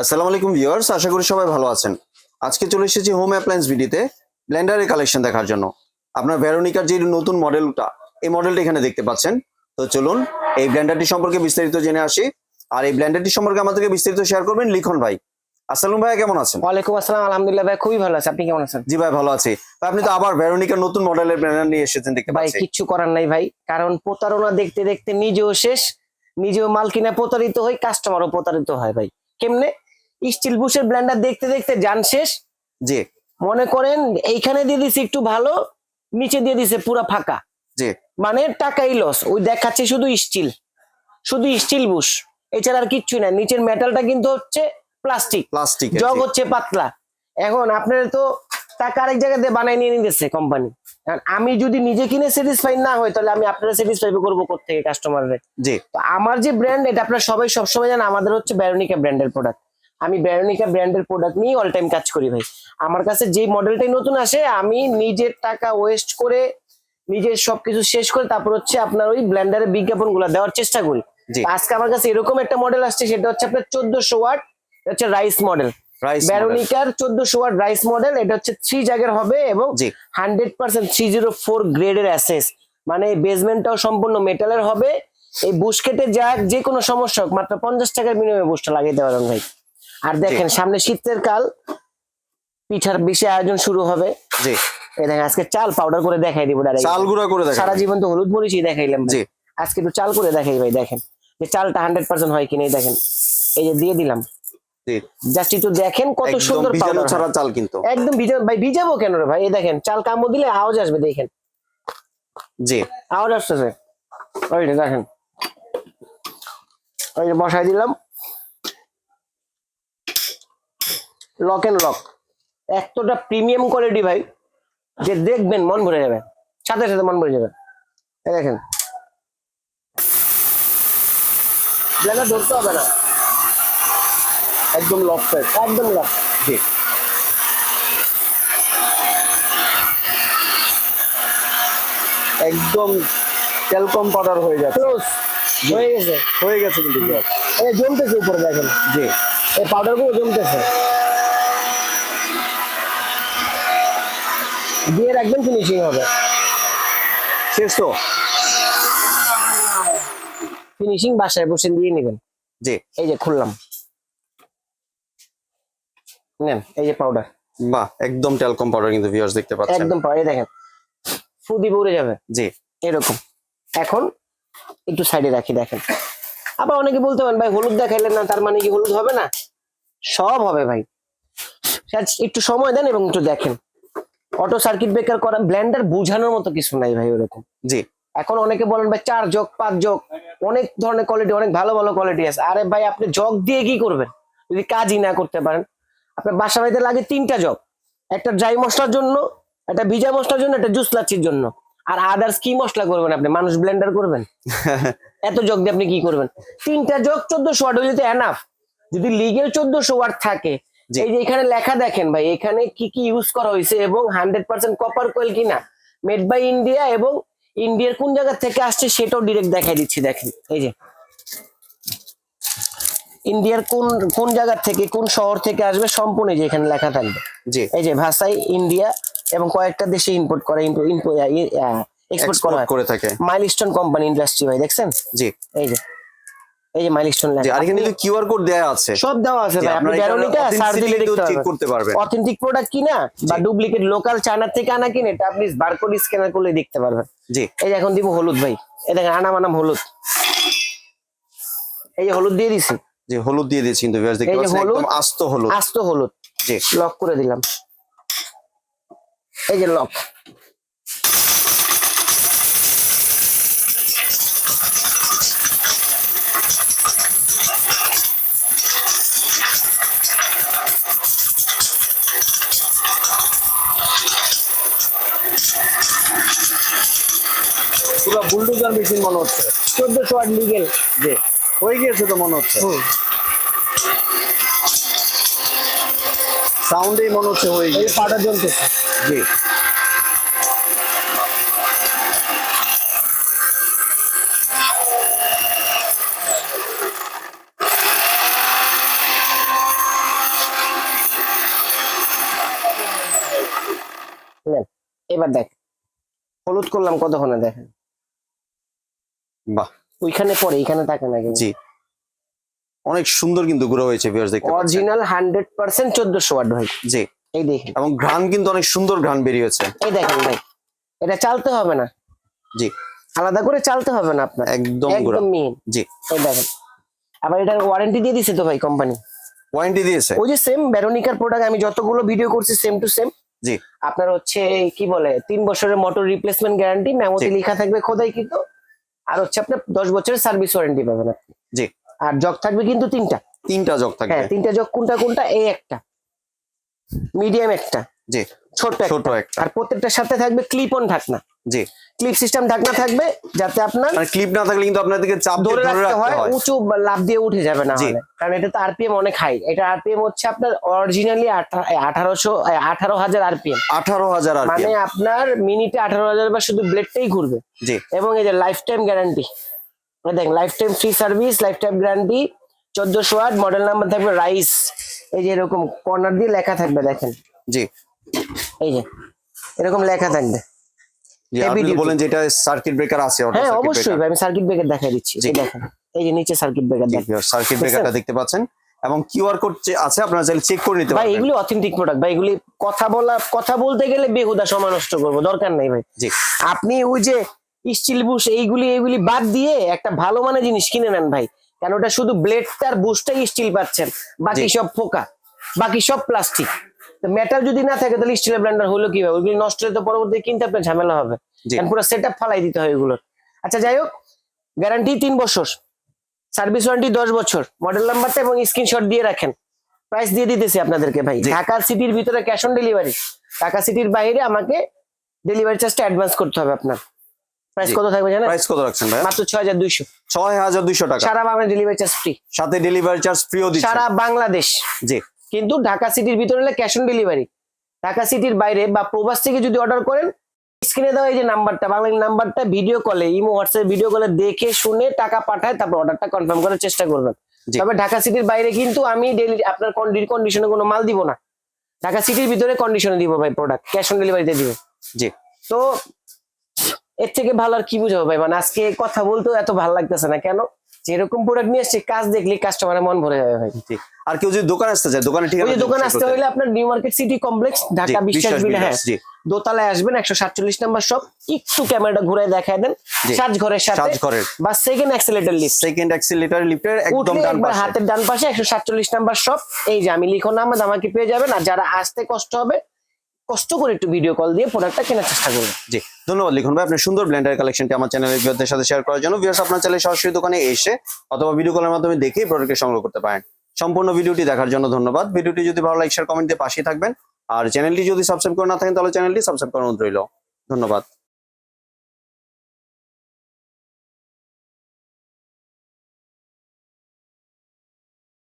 আসসালামু আলাইকুম ভিউয়ার্স আশা করি সবাই ভালো আছেন। আজকে চলে এসেছি হোম অ্যাপ্লায়েন্স ভিডিতে ব্লেন্ডারের কালেকশন দেখার জন্য। আপনার ভেরোনিকার যে নতুন মডেলটা এই মডেলটা এখানে দেখতে পাচ্ছেন। তো চলুন এই ব্লেন্ডারটি সম্পর্কে বিস্তারিত জেনে আসি। আর এই ব্লেন্ডারটি সম্পর্কে আমাদেরকে বিস্তারিত শেয়ার করবেন লিখন ভাই। আসসালাম ভাই কেমন আছেন? ওয়ালাইকুম আসসালাম আলহামদুলিল্লাহ ভাই খুবই ভালো আছে। আপনি কেমন আছেন? জি ভাই ভালো আছি। ভাই, আপনি তো আবার ভেরোনিকার নতুন মডেলের ব্লেন্ডার নিয়ে এসেছেন দেখতে ভাই কিচ্ছু করার নাই ভাই কারণ প্রতারণা দেখতে দেখতে নিজেও শেষ নিজেও মাল কিনা প্রতারিত হই কাস্টমারও প্রতারিত হয় ভাই। কেমনে? স্টিল বুশের ব্লেন্ডার দেখতে দেখতে যান শেষ। জি। মনে করেন এইখানে দিয়ে দিছে একটু ভালো নিচে দিয়ে দিছে পুরা ফাঁকা। জি। মানে টাকাই লস ওই দেখাচ্ছে শুধু স্টিল। শুধু স্টিল বুশ। এছাড়া আর কিচ্ছু না নিচের মেটালটা কিন্তু হচ্ছে প্লাস্টিক প্লাস্টিক জগ হচ্ছে পাতলা। এখন আপনার তো টাকা আরেক জায়গা দিয়ে বানাই নিয়ে নিতেছে কোম্পানি আমি যদি নিজে কিনে স্যাটিসফাই না হই তাহলে আমি আপনারা স্যাটিসফাই করব কোথেকে কাস্টমারদের জি। তো আমার যে ব্র্যান্ড এটা আপনারা সবাই সবসময় জানেন আমাদের হচ্ছে ব্যারোনিকা ব্র্যান্ডের প্রোডাক্ট আমি ব্যারোনিকা ব্র্যান্ডের প্রোডাক্ট নিয়ে অল টাইম কাজ করি ভাই। আমার কাছে যে মডেলটাই নতুন আসে আমি নিজের টাকা ওয়েস্ট করে নিজের সবকিছু শেষ করে তারপর হচ্ছে আপনার ওই ব্ল্যান্ডারের বিজ্ঞাপনগুলা দেওয়ার চেষ্টা করি। আজকে আমার কাছে এরকম একটা মডেল আসছে সেটা হচ্ছে আপনার চোদ্দশো ওয়াট হচ্ছে রাইস মডেল ব্যারোনিকার চোদ্দশো ওয়াট রাইস মডেল এটা হচ্ছে থ্রি জায়গার হবে এবং hundred percent three zero four গ্রেডের অ্যাসেস মানে বেসমেন্টটাও সম্পূর্ণ মেটালের হবে। এই বুশকেটে যাক যে কোনো সমস্যা হোক মাত্র পঞ্চাশ টাকার বিনিময়ে বুশটা লাগাইতে পারেন ভাই। আর দেখেন সামনে শীতের কাল পিঠার বেশি আয়োজন শুরু হবে। জি। দেখেন আজকে চাল পাউডার করে দেখাই দিব। চাল গুঁড়া করে সারা জীবন তো হলুদ মরিচই দেখাইলাম। জি। আজকে একটু চাল করে দেখাই ভাই দেখেন। যে চালটা হান্ড্রেড পার্সেন্ট হয় কিনা দেখেন। এই যে দিয়ে দিলাম। জাস্ট একটু দেখেন কত সুন্দর পাউডার ছাড়া চাল কিন্তু। একদম ভিজা ভাই ভিজাবো কেন রে ভাই? এই দেখেন চাল কামড় দিলে আওয়াজ আসবে দেখেন। জি। আওয়াজ আসতেছে। ওই দেখেন। ওই বসাই দিলাম। লক এন্ড লক এতটা প্রিমিয়াম কোয়ালিটি ভাই যে দেখবেন মন ভরে যাবে। সাথে সাথে মন ভরে যাবে। দেখেন। ধরতে হবে না। একদম লক একদম লক জি। একদম টেলকম পাউডার হয়ে যাচ্ছে। হয়ে গেছে। হয়ে গেছে কিন্তু। জমতেছে উপরে দেখেন। জি। এই পাউডারগুলো জমতেছে। দিয়ে রাখবেন ফিনিশিং হবে। শেষ তো? ফিনিশিং বাসায় বসে দিয়ে নেবেন। জি। এই যে খুললাম। নেন এই যে পাউডার বাহ একদম টেলকম পাউডার কিন্তু ভিউয়ার্স দেখতে পাচ্ছেন। একদম পাউডার দেখেন ফু দিয়ে উড়ে যাবে। জি। এরকম। এখন একটু সাইডে রাখি দেখেন। আবার অনেকে বলতে পারেন ভাই হলুদ দেখাইলেন না তার মানে কি হলুদ হবে না? সব হবে ভাই। Just একটু সময় দেন এবং একটু দেখেন। অটো সার্কিট ব্রেকার করা ব্লেন্ডার বোঝানোর মতো কিছু নাই ভাই ওরকম। জি। এখন অনেকে বলেন ভাই চার যোগ পাঁচ যোগ অনেক ধরনের কোয়ালিটি অনেক ভালো ভালো কোয়ালিটি আছে। আরে ভাই আপনি জগ দিয়ে কি করবেন? যদি কাজই না করতে পারেন। আপনার বাসা বাড়িতে লাগে তিনটা জগ। একটা ড্রাই মশলার জন্য একটা ভিজা মশলার জন্য একটা জুস লাচ্ছির জন্য। আর আদার্স কি মশলা করবেন আপনি? মানুষ ব্লেন্ডার করবেন? এত জগ দিয়ে আপনি কি করবেন? তিনটা জগ চোদ্দশো ওয়াট হইলে তো এনাফ যদি লিগেল চোদ্দশো ওয়াট থাকে। এই যে এখানে লেখা দেখেন ভাই এখানে কি কি ইউজ করা হয়েছে এবং হান্ড্রেড পার্সেন্ট কপার কোয়েল কিনা? মেড বাই ইন্ডিয়া এবং ইন্ডিয়ার কোন জায়গা থেকে আসছে সেটাও ডিরেক্ট দেখাই দিচ্ছি দেখেন। এই যে। ইন্ডিয়ার কোন কোন জায়গা থেকে কোন শহর থেকে আসবে সম্পূর্ণ এই যে এখানে লেখা থাকবে। জি। এই যে ভাষাই ইন্ডিয়া এবং কয়েকটা দেশে ইম্পোর্ট করা এক্সপোর্ট করা এক্সপোর্ট করে থাকে। মাইলস্টোন কোম্পানি ইন্ডাস্ট্রি ভাই দেখছেন? জি। এই যে। এই যে মাইলস্টোন জি আর এখানে কিন্তু কিউআর কোড দেয়া আছে। সব দেওয়া আছে ভাই আপনি এটার ব্যারোনিকা দিলে দেখতে চেক করতে পারবেন। অথেন্টিক প্রোডাক্ট কিনা বা ডুপ্লিকেট লোকাল চায়না থেকে আনা কিনে এটা আপনি বারকোড স্ক্যানার করলে দেখতে পারবেন। জি। এই যে এখন দিব হলুদ ভাই। এই দেখেন আনাম আনাম হলুদ। এই যে হলুদ দিয়ে দিছি। জি হলুদ দিয়ে দিয়েছি কিন্তু ভিউয়ার্স দেখতে পাচ্ছেন। একদম আস্ত হলুদ। আস্ত হলুদ। জি। লক করে দিলাম। এই যে লক মেশিন মনে হচ্ছে। চোদ্দশো আট লিগেল যে হয়ে গিয়েছে তো মনে হচ্ছে। সাউন্ডেই মনে হচ্ছে হয়ে গিয়েছে। পাটা জ্বলতেছে জি। হ্যাঁ, এবার দেখ। হলুদ করলাম কতক্ষণে দেখেন? বাহ। ওইখানে পরে এইখানে থাকে না জি। অনেক সুন্দর কিন্তু গুঁড়ো হয়েছে ভিউয়ার্স দেখতে অরিজিনাল হান্ড্রেড পার্সেন্ট চোদ্দশো ওয়াট ভাই জি। এই দেখেন। এবং ঘ্রাণ কিন্তু অনেক সুন্দর ঘ্রাণ বেরিয়েছে। এই দেখেন ভাই এটা চালতে হবে না। জি। আলাদা করে চালতে হবে না আপনার। একদম একদম মিহিন জি। এই দেখেন। আবার এটার ওয়ারেন্টি দিয়ে দিছে তো ভাই কোম্পানি ওয়ারেন্টি দিয়েছে। ওই যে সেম ব্যারোনিকার প্রোডাক্ট আমি যতগুলো ভিডিও করছি সেম টু সেম জি। আপনার হচ্ছে কি বলে তিন বছরের মোটর রিপ্লেসমেন্ট গ্যারান্টি মেমোতে। লেখা থাকবে খোদাই কিন্তু আর হচ্ছে আপনার দশ বছরের সার্ভিস ওয়ারেন্টি পাবেন আপনি। জি। আর জগ থাকবে কিন্তু তিনটা। তিনটা জগ হ্যাঁ থাকবে তিনটা জগ কোনটা কোনটা? এই একটা। মিডিয়াম একটা। জি। ছোট ছোট একটা। আর প্রত্যেকটার সাথে থাকবে ক্লিপ অন ঢাকনা। জি। ক্লিপ সিস্টেম ঢাকনা থাকবে যাতে আপনার মানে ক্লিপ না থাকলে কিন্তু আপনাদেরকে চাপ ধরে রাখতে হয় উঁচু লাভ দিয়ে উঠে যাবে না কারণ এটা তো আরপিএম অনেক হাই এটা আরপিএম হচ্ছে আপনার অরিজিনালি আঠারোশো আঠারো হাজার আরপিএম আঠারো হাজার মানে আপনার মিনিটে আঠারো হাজার বা শুধু ব্লেডটাই ঘুরবে। জি। এবং এই যে লাইফ টাইম গ্যারান্টি দেখেন lifetime free service lifetime guarantee চোদ্দশো আট মডেল নাম্বার থাকবে রাইস এই যে এরকম কর্নার দিয়ে লেখা থাকবে দেখেন। জি। এই যে এরকম লেখা থাকবে। জি আপনি বলেন যে এটা সার্কিট ব্রেকার আছে অটো হ্যাঁ অবশ্যই আমি সার্কিট ব্রেকার দেখাই দিচ্ছি। জি। এই দেখেন এই যে নিচে সার্কিট ব্রেকার দেখেন। সার্কিট ব্রেকারটা দেখতে পাচ্ছেন। এবং কিউআর কোড আছে আপনারা চাইলে চেক করে নিতে ভাই পারবেন। এগুলি অথেন্টিক প্রোডাক্ট ভাই এগুলি কথা বলা কথা বলতে গেলে বেহুদা সময় নষ্ট করব দরকার নাই ভাই। জি। আপনি ওই যে স্টিল বুশ এইগুলি এইগুলি বাদ দিয়ে একটা ভালো মানের জিনিস কিনে নেন ভাই। কেন ওটা শুধু ব্লেডটার বুশটাই স্টিল পাচ্ছেন বাকি। সব ফোকা। বাকি সব প্লাস্টিক মেটাল যদি না থাকে তাহলে স্টিলের ব্লেন্ডার হলো কি হবে ওইগুলি নষ্ট হলে তো পরবর্তী কিনতে আপনার ঝামেলা হবে। পুরো সেট আপ ফালাই দিতে হয় এগুলোর। আচ্ছা যাই হোক গ্যারান্টি তিন বছর। সার্ভিস ওয়ারেন্টি দশ বছর। মডেল নাম্বারটা এবং স্ক্রিনশট দিয়ে রাখেন। প্রাইস দিয়ে দিতেছি আপনাদেরকে ভাই। ঢাকা সিটির ভিতরে ক্যাশ অন ডেলিভারি ঢাকা সিটির বাইরে আমাকে ডেলিভারি চার্জটা অ্যাডভান্স করতে হবে আপনার। প্রাইস কত থাকবে জানেন? প্রাইস কত রাখছেন ভাই মাত্র ছয় হাজার দুইশো। ছয় হাজার দুইশো টাকা। সারা বাংলা ডেলিভারি চার্জ ফ্রি সাথে ডেলিভারি চার্জ ফ্রিও দিচ্ছে সারা বাংলাদেশ। জি। কিন্তু ঢাকা সিটির ভিতরে হলে ক্যাশ অন ডেলিভারি ঢাকা সিটির বাইরে বা প্রবাস থেকে যদি অর্ডার করেন স্ক্রিনে দেওয়া এই যে নাম্বারটা বাংলা নাম্বারটা ভিডিও কলে ইমো হোয়াটসঅ্যাপ ভিডিও কলে দেখে শুনে টাকা পাঠায় তারপর অর্ডারটা কনফার্ম করার চেষ্টা করবেন। তবে ঢাকা সিটির বাইরে কিন্তু আমি ডেলি আপনার কন্ডিশনে কোনো মাল দিব না। ঢাকা সিটির ভিতরে কন্ডিশনে দিব ভাই প্রোডাক্ট ক্যাশ অন ডেলিভারিতে দিব। জি। তো এর থেকে ভালো আর কি বুঝাবো ভাই? মানে আজকে কথা বলতেও এত ভালো লাগতেছে না কেন? যেরকম প্রোডাক্ট নিয়ে আসছে কাজ দেখলে কাস্টমারের মন ভরে যাবে ভাই। আর কেউ যদি দোকান আসতে চায় দোকানে ঠিক ওই যে দোকান আসতে হলে আপনার New Market City complex Dhaka বিশ্বাস হ্যাঁ। দোতলায় আসবেন একশো সাতচল্লিশ নাম্বার শপ একটু ক্যামেরাটা ঘুরে দেখায় দেন। সাজ ঘরের সাথে সাজ ঘরের বা second accelerator lift second accelerator লিফটের একদম ডান পাশে। হাতের ডান পাশে একশো সাতচল্লিশ নাম্বার শপ এই যে আমি লিখো নাম আমাকে পেয়ে যাবেন। আর যারা আসতে কষ্ট হবে কষ্ট করে একটু ভিডিও কল দিয়ে প্রোডাক্টটা কেনার চেষ্টা করবেন জি, ধন্যবাদ লিখুন ভাই। আপনার সুন্দর ব্লেন্ডার কালেকশনটি আমার চ্যানেলের ভিউয়ারদের সাথে শেয়ার করার জন্য। ভিউয়ার্স আপনার চ্যানেলে সরাসরি দোকানে এসে অথবা ভিডিও কলের মাধ্যমে দেখে প্রোডাক্টকে সংগ্রহ করতে পারেন। সম্পূর্ণ ভিডিওটি দেখার জন্য ধন্যবাদ। ভিডিওটি যদি ভালো লাইক শেয়ার কমেন্ট দিয়ে পাশে থাকবেন। আর চ্যানেলটি যদি সাবস্ক্রাইব করে না থাকেন, তাহলে চ্যানেলটি সাবস্ক্রাইব অনুরোধ রইল। ধন্যবাদ।